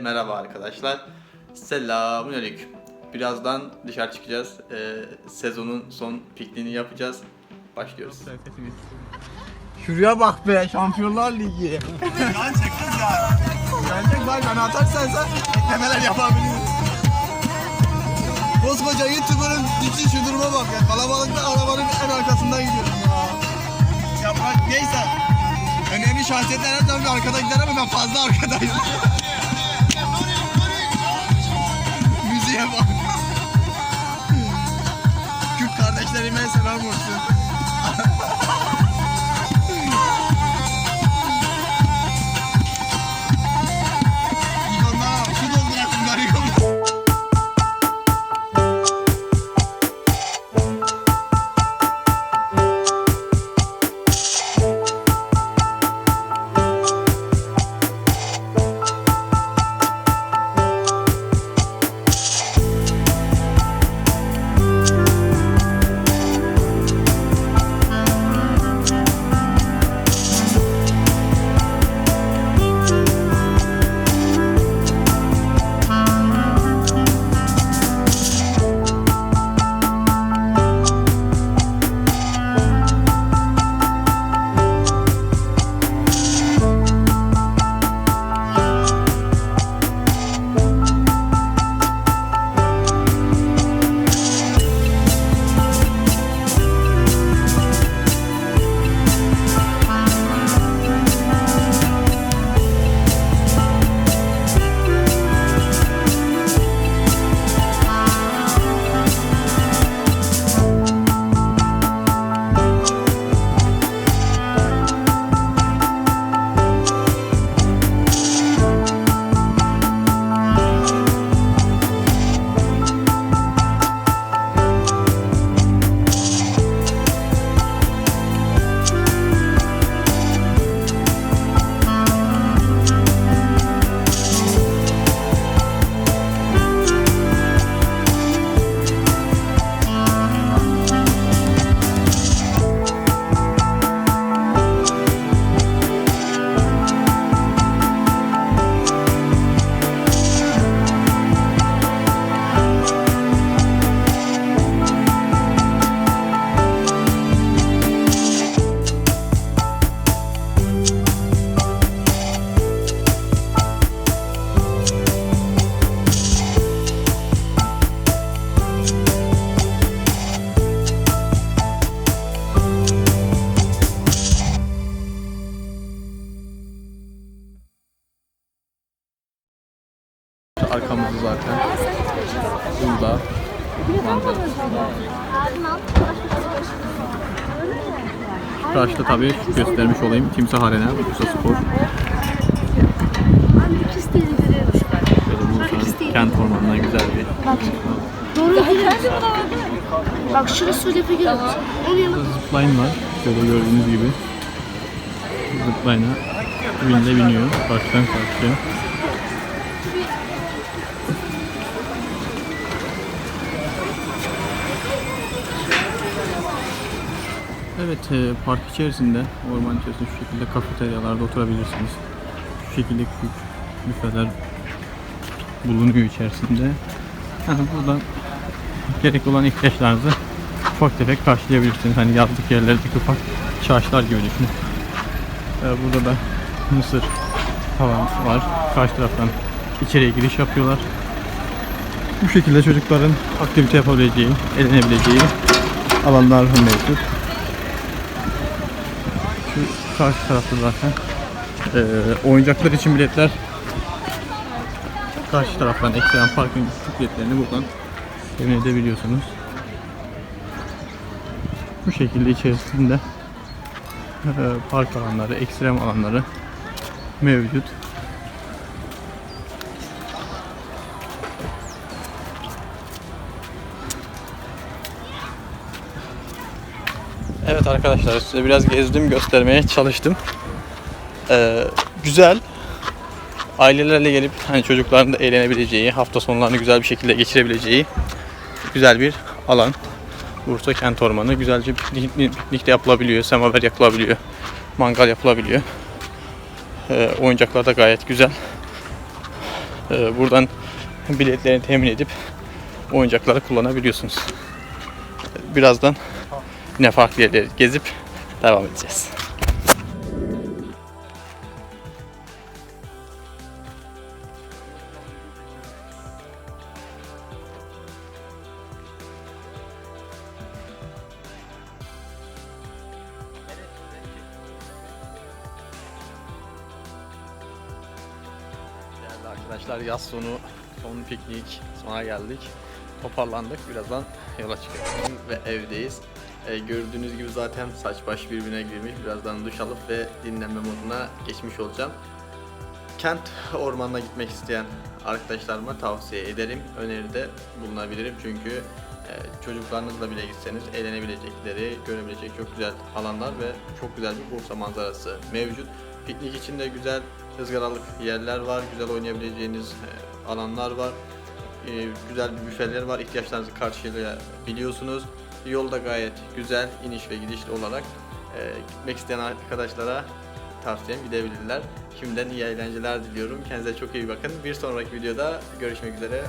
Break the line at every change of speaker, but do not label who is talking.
merhaba arkadaşlar. Selamünaleyküm. Birazdan dışarı çıkacağız. Ee, sezonun son pikniğini yapacağız. Başlıyoruz.
Şuraya bak be Şampiyonlar Ligi. Lan çekeceğiz ya. Gelecek bak ben atarsan sen neler yapabiliriz. Koskoca YouTuber'ın için şu duruma bak ya. Kalabalıkta arabanın en arkasından gidiyorum ya. Ya bak neyse. Önemli şahsiyetler her zaman arkada gider ama ben fazla arkadayım. Müziğe bak. Kürt kardeşlerime selam olsun.
Arkamızda zaten. Burada. Manzara. Karşıda tabii göstermiş olayım. Timsah Arena, Bursa Spor. Bursa'nın kent ormanından güzel bir
Doğru değil. Bak şurası Onun yanına
zipline var. Şöyle gördüğünüz gibi. Zipline'a binde biniyor. Karşıdan karşıya. Evet, e, park içerisinde, orman içerisinde şu şekilde kafeteryalarda oturabilirsiniz. Şu şekilde küçük büfeler bulunuyor içerisinde. Ha, Buradan gerekli olan ihtiyaçlarınızı ufak tefek karşılayabilirsiniz. Hani yazlık yerlerdeki ufak çarşılar gibi düşünün. Ee, burada da mısır falan var. Karşı taraftan içeriye giriş yapıyorlar. Bu şekilde çocukların aktivite yapabileceği, eğlenebileceği alanlar mevcut. Karşı tarafta zaten ee, oyuncaklar için biletler karşı taraftan ekstrem parkın biletlerini buradan temin edebiliyorsunuz. Bu şekilde içerisinde e, park alanları, ekstrem alanları mevcut. Evet arkadaşlar size biraz gezdim göstermeye çalıştım. Ee, güzel. Ailelerle gelip hani çocukların da eğlenebileceği, hafta sonlarını güzel bir şekilde geçirebileceği güzel bir alan. Bursa Kent Ormanı güzelce piknik, de yapılabiliyor, semaver yakılabiliyor, mangal yapılabiliyor. Ee, oyuncaklar da gayet güzel. e, buradan biletlerini temin edip oyuncakları kullanabiliyorsunuz. Birazdan yine farklı yerleri gezip devam edeceğiz. Arkadaşlar yaz sonu son piknik sona geldik. Toparlandık. Birazdan yola çıkıyoruz ve evdeyiz. Ee, gördüğünüz gibi zaten saç baş birbirine girmiş. Birazdan duş alıp ve dinlenme moduna geçmiş olacağım. Kent ormanına gitmek isteyen arkadaşlarıma tavsiye ederim. Öneride bulunabilirim çünkü e, çocuklarınızla bile gitseniz eğlenebilecekleri, görebilecek çok güzel alanlar ve çok güzel bir Bursa manzarası mevcut. Piknik için de güzel ızgaralık yerler var, güzel oynayabileceğiniz e, alanlar var. E, güzel bir büfeler var, ihtiyaçlarınızı karşılayabiliyorsunuz. Yol da gayet güzel, iniş ve gidişli olarak e, gitmek isteyen arkadaşlara tavsiyem gidebilirler. Şimdiden iyi eğlenceler diliyorum. Kendinize çok iyi bakın. Bir sonraki videoda görüşmek üzere.